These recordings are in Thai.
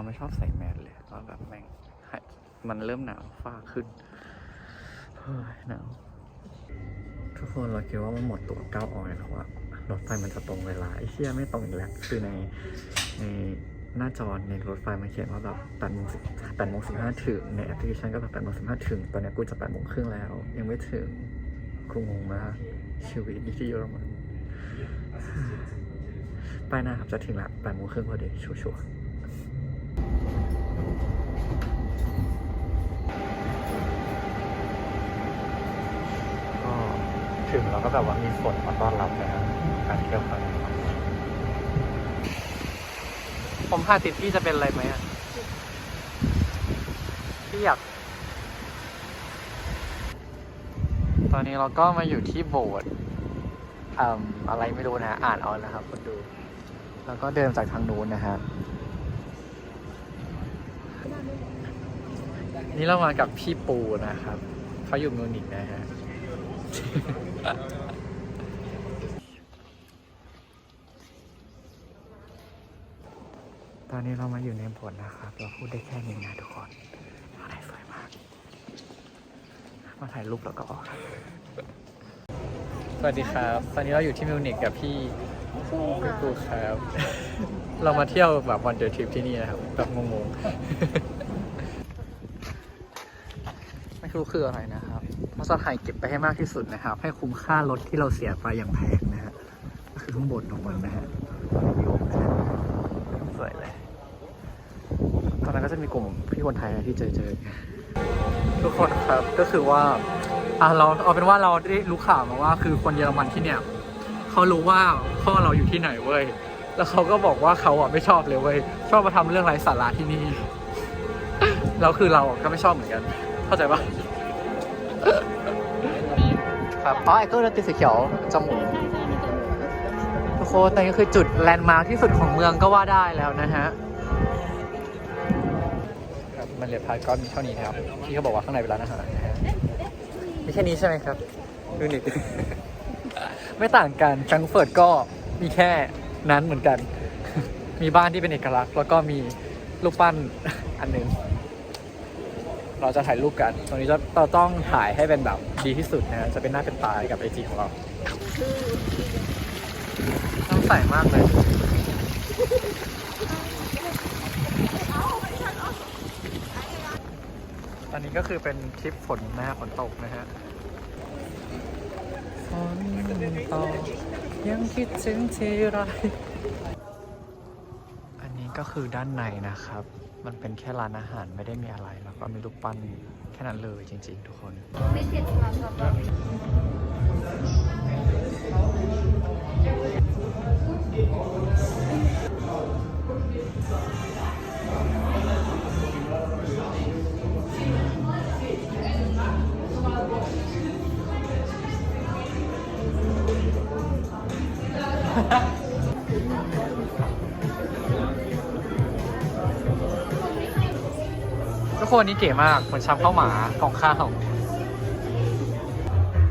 เราไม่ชอบใส่แมสเลยเราแบบแม่งมันเริ่มหนาวฟ้าขึ้นเฮ้ยหนาวทุกคนเราคิดว่ามันหมดตัวเก้าออยเพราะว่ารถไฟมันจะตรงเวลาไอ้เชี่ยไม่ตรงอีกแล้วคือในในหน้าจอในรถไฟมันเขียนว่าแบบแปดโมงสิบแปดโมงสิบห้าถึงในแอปพลิเคชันก็แบบแปดโมงสิบห้าถึง ตอนเนี้ยกูจะแปดโมงครึ่งแล้ว ยังไม่ถึงกูงงมากชีวิตที่เยอรมันป้ายหน้าครับจะถึงละแปดโมงครึ่งพอดีชัวร์ๆก็ ถึงแล้วก็แบบว่ามีฝนมาต้อนรับนะครับการเที่ยวครั้งนี้ผมพาติดพี่จะเป็นอะไรไหมอะพี่อยาก ตอนนี้เราก็มาอยู่ที่โบสถ์อืมอะไรไม่รู้นะอ่านเอานะครับคนดู แล้วก็เดินจากทางนู้นนะฮะนี่เรามากับพี่ปูนะครับเขาอยู่มิวนิกนะฮะ ตอนนี้เรามาอยู่ในบทนะครับ เราพูดได้แค่นี้นะทุกคนอะไรสวยมาก มาถ่ายรูปแล้วก็ออก สวัสดีครับ ตอนนี้เราอยู่ที่มิวนิกกับพี่คู่พี่ค่ะปูครับ เรามาเที่ยวแบบวันเดย์ทริปที่นี่นะครับ แบบงงๆ ไม่รู้คืออะไรนะครับ เราจะถ่ายเก็บไปให้มากที่สุดนะครับ ให้คุ้มค่ารถที่เราเสียไปอย่างแพงนะฮะก็คือข้างบนของมันนะฮะสวยเลย ตอนนั้นก็จะมีกลุ่มพี่คนไทยที่เจอเจอทุกคนครับก็คือว่าอะเราเอาเป็นว่าเราได้รู้ข่าวมาว่าคือคนเยอรมันที่เนี่ยเขารู้ว่าพ่อเราอยู่ที่ไหนเว้ยแล้วเขาก็บอกว่าเขาอะไม่ชอบเลยเว้ยชอบมาทำเรื่องไร้สาระที่นี่แล้วคือเราก็ไม่ชอบเหมือนกัน เข้าใจปะ ครับอ๋อไอ้ก็รถติดสีเขียวจมูกทุกคนแต่นี่คือจุดแลนด์มาร์คที่สุดของเมืองก็ว่าได้แล้วนะฮะครับมันเหลือพาร์ทก็มีเท่านี้นะครับพี่เขาบอกว่าข้างในเป็นร้านอาหารนะฮะมีแค่นี้ใช่ไหมครับดูนิดไม่ต่างกันแฟรงก์เฟิร์ตก็มีแค่นั้นเหมือนกัน มีบ้านที่เป็นเอกลักษณ์ แล้วก็มีรูปปั้นอันหนึ่ง เราจะถ่ายรูปกัน ตรงนี้จะเราต้องถ่ายให้เป็นแบบดีที่สุดนะจะเป็นหน้าเป็นตาให้กับไอจีของเรา ต้องใส่มากเลยอันนี้ก็คือเป็นคลิปฝนนะฮะฝนตกนะฮะฝนตกยังคิดถึงทีไรอันนี้ก็คือด้านในนะครับ มันเป็นแค่ร้านอาหารไม่ได้มีอะไร แล้วก็มีรูปปั้นแค่นั้นเลยจริง ๆ ทุกคนไม่เผ็ดครับครับ คนนี่เก๋มาก เหมือนช้ำข้าวหมาของข้าว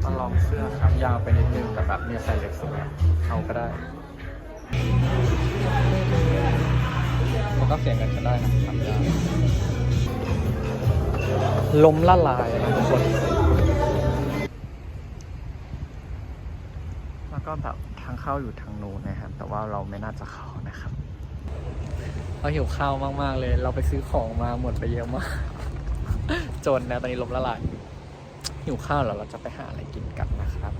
มาลองเสื้อครับยาวไปนิดนึงแต่แบบมีใส่เล็กสวยเอาก็ได้มันก็เสียงกันกันได้นะทำยาวล้มละลายนะทุกคน แล้วก็แบบทางเข้าอยู่ทางโน้นนะครับ แต่ว่าเราไม่น่าจะเข้านะครับ เราหิวข้าวมาก ๆ เลย เราไปซื้อของมาหมดไปเยอะมาก จนนะตอนนี้ลมละลาย หิวข้าวแล้วเราจะไปหาอะไรกินกันนะครับ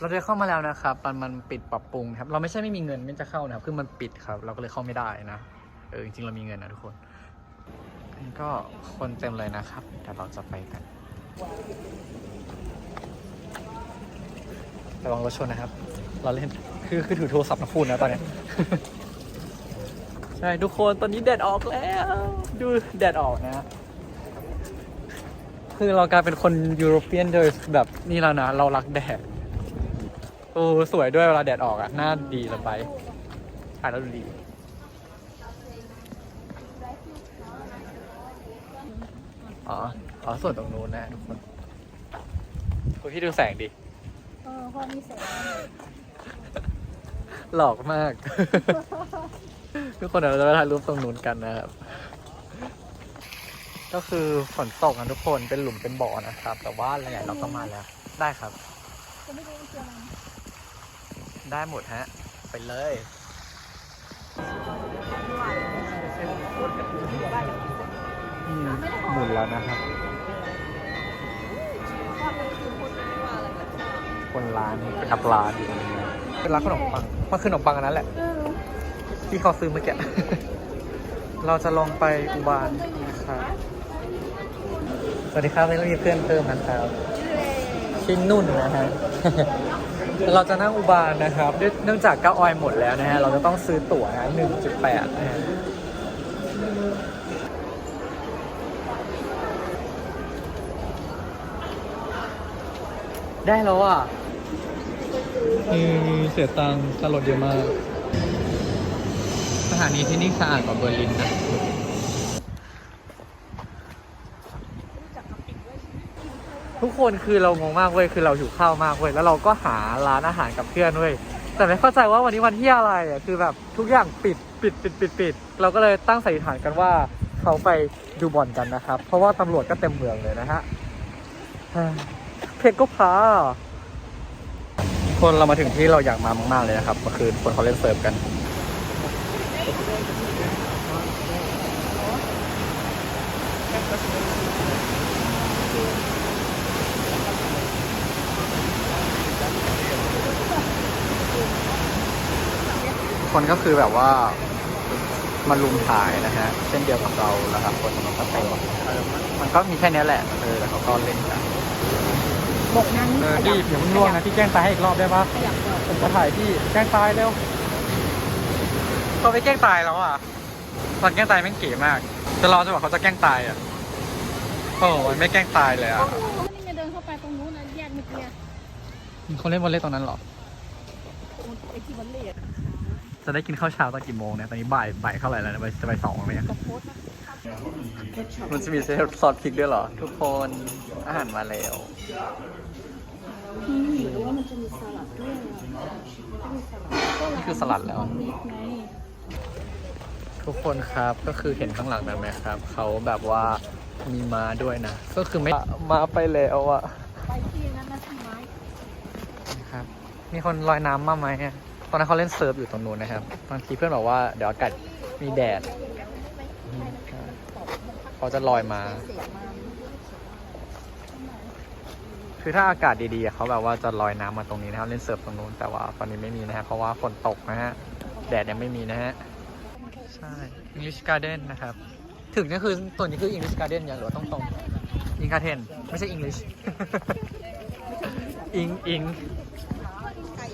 เราได้เข้ามาแล้วนะครับมันมันปิดปรับปรุงครับ เราไม่ใช่ไม่มีเงินไม่จะเข้านะครับ คือมันปิดครับ เราก็เลยเข้าไม่ได้นะ เออจริงๆเรามีเงินนะทุกคน นี่ก็คนเต็มเลยนะครับเดี๋ยวเราจะไปกันระวังรถชนนะครับเราเล่น คือคือถือโทรศัพท์นะพูดนะตอนเนี้ย ใช่ทุกคนตอนนี้แดดออกแล้ว ดูแดดออกนะ คือเรากลายเป็นคนยุโรเปียนโดยแบบนี่แล้วนะ เรารักแดดโอ้สวยด้วยเวลาแดดออกอะหน้าดีละไปถ่ายแล้วดูดี อ๋อ อ๋อ ส่วนตรงนู้นนะทุกคนคุณพี่ดูแสงดิ เออพอมีแสง หลอกมาก ทุกคนเดี๋ยวเราจะไปถ่ายรูปตรงนู้นกันนะครับ ก็คือฝนตกนะทุกคนเป็นหลุมเป็นบ่อนะครับ แต่ว่าอะไรอย่างเราก็มาแล้ว ได้ครับ จะไม่รู้ว่าคืออะไรได้หมดฮะ ไปเลยหมุนแล้วนะครับ ร้านเป็นกับร้านเป็นร้านขนมปังมันคือขนมปังอันนั้นแหละเออที่เขาซื้อเมื่อกี้ เราจะลองไปอุบานนะครับสวัสดีครับวันนี้เรามีเพื่อนเพิ่มนะครับชื่อนุ่นนะฮะเราจะนั่งอุบานนะครับด้วยเนื่องจากก้าออยหมดแล้วนะฮะ เราจะต้องซื้อตั๋วนะ1.8นะฮะได้แล้วอะ เสียตังค์ตลดเยอะมาก สถานีที่นี่สะอาดกว่าเบอร์ลินนะทุกคนคือเรางงมากเว้ยคือเราหิวข้าวมากเว้ยแล้วเราก็หาร้านอาหารกับเพื่อนเว้ยแต่ไม่เข้าใจว่าวันนี้วันที่อะไรอะคือแบบทุกอย่างปิดปิดปิดปิดปิดเราก็เลยตั้งสันนิษฐานกันว่าเขาไปดูบอลกันนะครับ เพราะว่าตำรวจก็เต็มเมืองเลยนะฮะเฮ้ยเพชรก็พา คนเรามาถึงที่เราอยากมามาก ๆ เลยนะครับเมื่อคืนคนเขาเล่นเซิร์ฟกัน คนก็คือแบบว่ามาลุมถ่ายนะฮะ เช่นเดียวกับเราแล้วครับคนมันก็เต็มเออมันก็มีแค่นี้แหละเออแล้วเขาก็เล่นกัน บอกนั้นเออพี่อย่าเพิ่งล่วงนะพี่แกล้งตายให้อีกรอบได้ปะขยับก่อนผมจะถ่ายพี่แกล้งตายเร็วเขาไปแกล้งตายแล้วอะตอนแกล้งตายแม่งเก๋มาก จะรอจนกว่าเขาจะแกล้งตายอะโอ้มันไม่แกล้งตายเลยอะนี่ไงเดินเข้าไปตรงนู้นนะแยกเมื่อกี้เขาเล่นวอลเล่ตรงนั้นเหรอไอ้ที่วันเล่จะได้กินข้าวเช้าตอนกี่โมงเนี่ยตอนนี้บ่ายบ่ายเท่าไหร่แล้วเนี่ยบ่ายจะบ่ายสองแล้วเนี่ยกับโพสต์นะมันจะมีซอสพริกด้วยเหรอ ทุกคนอาหารมาแล้วอืม หรือว่ามันจะมีสลัดด้วยอะจะมีสลัดนี่คือสลัดแล้วมีไงทุกคนครับก็คือเห็นข้างหลังนั้นไหมครับ เขาแบบว่ามีม้าด้วยนะ ก็คือไม่มาไปแล้วอะไปที่นั้นนะที่ไม้ครับ มีคนลอยน้ำมาไหมอะตอนนั้นเขาเล่นเซิร์ฟอยู่ตรงนู้นนะครับบางทีเพื่อนบอกว่าเดี๋ยวอากาศมีแดดอืมใช่เขาจะลอยมาเสียมา คือถ้าอากาศดีๆเขาแบบว่าจะลอยน้ำมาตรงนี้นะครับเล่นเซิร์ฟตรงนู้นแต่ว่าตอนนี้ไม่มีนะฮะเพราะว่าฝนตกนะฮะแดดยังไม่มีนะฮะใช่ English Garden นะครับ ถึงก็คือตัวนี้คือ English Garden อย่างหรือว่าต้องตรง English Garden ไม่ใช่ English อิงอิง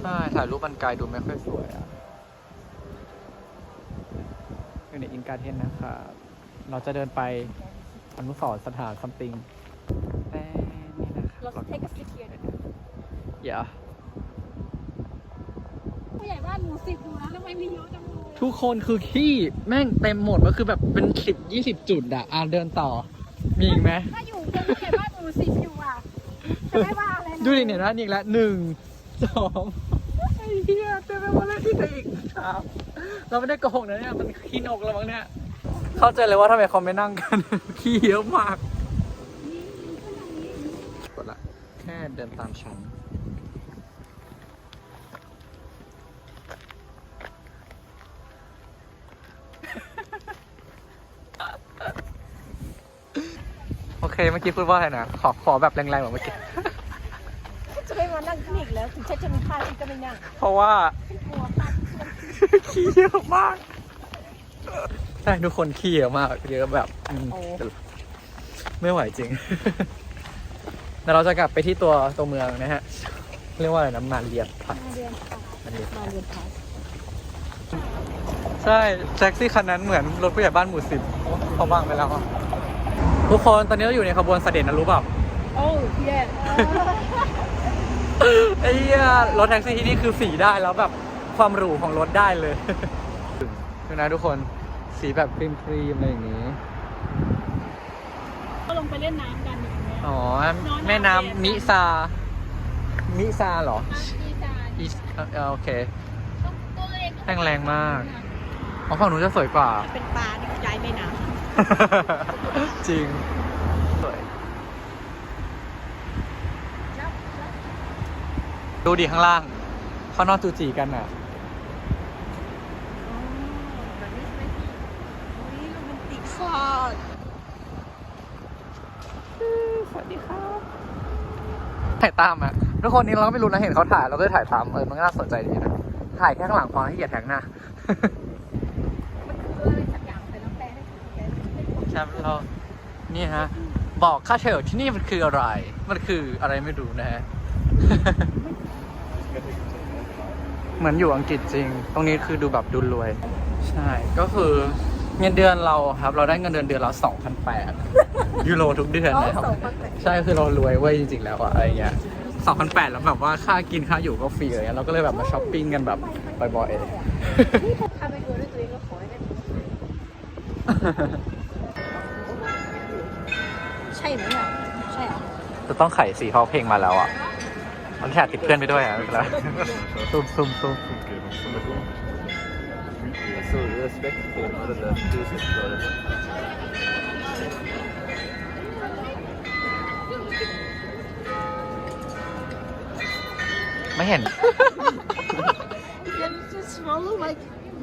ใช่ถ่ายรูปมันไกลดูไม่ค่อยสวยอะอยู่ในอินการเทนนะครับ เราจะเดินไปอนุสรสถานซัมติง แต่นี่นะคเรารับเทคกับสิเทียนอย่าผู้ใหญ่บ้านหมู่สิบอยู่นะทำไมมีเยอะจังเลยทุกคนคือขี้แม่งเต็มหมดก็คือแบบเป็นสิบยี่สิบจุดอะอะเดินต่อ มีอีกไหม ถ้าอยู่เป็นผู้ใหญ่บ้านหมู่สิบอยู่อะจะไม่ว่าอะไรนะดูดิเนี่ยนะนี่อีกแล้วหนึ่งสองไอ้เหี้ยเต็มไปหมดเลยที่ไหนอีกครับเราไม่ได้โกหกนะเนี่ยมันขี้นกแล้วมั้งเนี่ยเข้าใจเลยว่าทำไมเขาไม่นั่งกัน ขี้เยอะมากกดละ แค่เดินตามฉันโอเคเมื่อกี้พูดว่าอะไรนะ ขอขอแบบแรงๆแบบเมื่อกี้จะไม่มานั่งที่นี่อีกแล้ว ถึงฉันจะมีค่าที่ก็ไม่นั่งเพราะว่ากลัวค่าที่ขี้เยอะมาก ใช่ทุกคนขี้เยอะมากเยอะแบบอืมไม่ไหวจริง แต่เราจะกลับไปที่ตัวตัวเมืองนะฮะ เรียกว่าอะไรนะมาเรียนพักมาเรียนค่ะมาเรียนมาเรียนค่ะใช่แท็กซี่คันนั้นเหมือนรถผู้ใหญ่บ้านหมู่สิบเขาบ้างไปแล้วอะทุกคนตอนนี้เราอยู่ในขบวนเสด็จนะรู้เปล่า โอ้เย่ไอ้เหี้ยรถแท็กซี่ที่นี่คือสีได้แล้วแบบความหรูของรถได้เลย ดูนะทุกคนสีแบบครีมครีมๆอะไรอย่างนี้ ก็ลงไปเล่นน้ำกัน อย่างเงี้ยอ๋อ แม่น้ำมิซา มิซาเหรอที่จานอีสเอ่อโอเค ตัวเล็กแรงแรงมาก อ๋อของฝั่งนู้นจะสวยกว่า เป็นปลาที่ย้ายแม่น้จริง สวย ดูดิข้างล่าง เขานอนจูจีกันอะำแบบนี้ใช่ไหมอุ้ยโรแมนติกฟอด สวัส ดีครับถ่ายตามอะทุกคนนี้เราก็ไม่รู้นะเห็นเขาถ่ายเราก็เลยถ่ายตามเออมันก็น่าสนใจดีนะถ่ายแค่ข้างหลังพอให้เหยียดแท็กหน้ามันคืออะไรสักอย่างแต่น้ำแปลให้ถูกแปลไม่ถูกครับเรานี่ฮะ บอกค่าเชลที่นี่มันคืออะไร มันคืออะไรไม่รู้นะฮะ เหมือนอยู่อังกฤษจริง ตรงนี้คือดูแบบดูรวย ใช่ ก็คือ เงินเดือนเราครับ เราได้เงินเดือนเดือนละ2,800ยูโรทุกเดือนอ๋อนะครับสองพันแปดใช่คือเรารวยเว้ยจริงๆแล้วอะอะไรเงี้ย2,800แล้วแบบว่าค่ากินค่าอยู่ก็ฟรีเลยเราก็เลยแบบมาช้อปปิ้งกันแบบบ่อยๆถ้าไปดูด้วยตัวเองก็ขอให้ได้ใช่ไหมอะใช่เหรอจะต้องไขสีเพราะเพลงมาแล้วอะมันแค่ติดเพื่อนไปด้วยอะแล้วซุ่มซุ่มซุ่ม Så respekt for alle det du sitter og ไม่เห็น just swallow my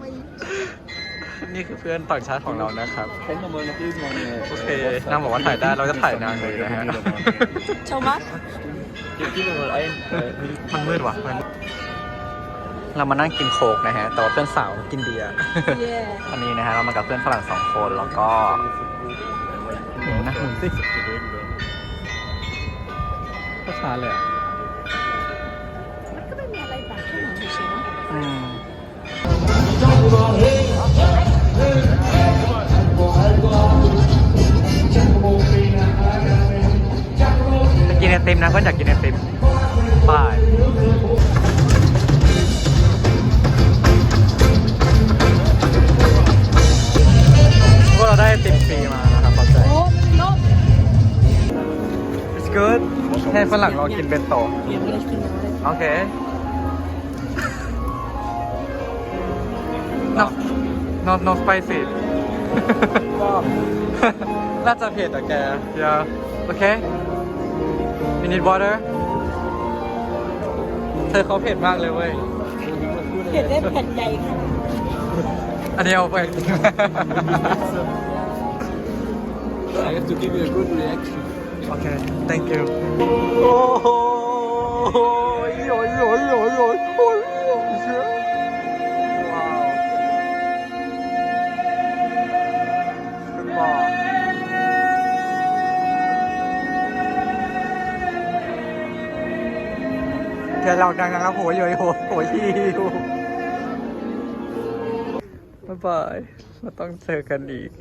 my นี่คือเพื่อนต่างชาติของเรานะครับ Kjenner man nok ut mange โอเคนางบอกว่าถ่ายได้เราจะถ่ายนางเลยนะฮะ Thomas Give nummer én. มันมืดว่ะมัน เรามานั่งกินโค้กนะฮะ แต่ว่าเพื่อนสาวกินเบียร์ yeah อันนี้นะฮะเรามากับเพื่อนฝรั่งสองคนแล้วก็หนูนะหนูสิก็ช้าเลยอะมันก็ไม่มีอะไรแบบแค่หนังเฉยๆเนอะอืมจะกินไอติมนะเพื่อนอยากกินไอติมบาย เราได้ไอติมฟรีมานะครับขอบใจ โอ้มันนก It's good ให้ฝรั่งลองกินเบนโตะเดี๋ยวเรากินอะไรโอเค no no no spicy น่าจะเผ็ดอะแก yeah โอเค you need water เธอเขาเผ็ดมากเลยเว้ย เผ็ดได้แผ่นใหญ่ค่ะ อันนี้เอาไป I have to give you a good reaction. โอเค thank you โอ้โหโอ้ยโอ้ยโอ้ยโอ้ยโอ้ยโอ้ยว้าวขึ้นบ่อเดี๋ยวเราดังนะครับโหยโหยโหยโหยฮิว บายบายเราต้องเจอกันอีก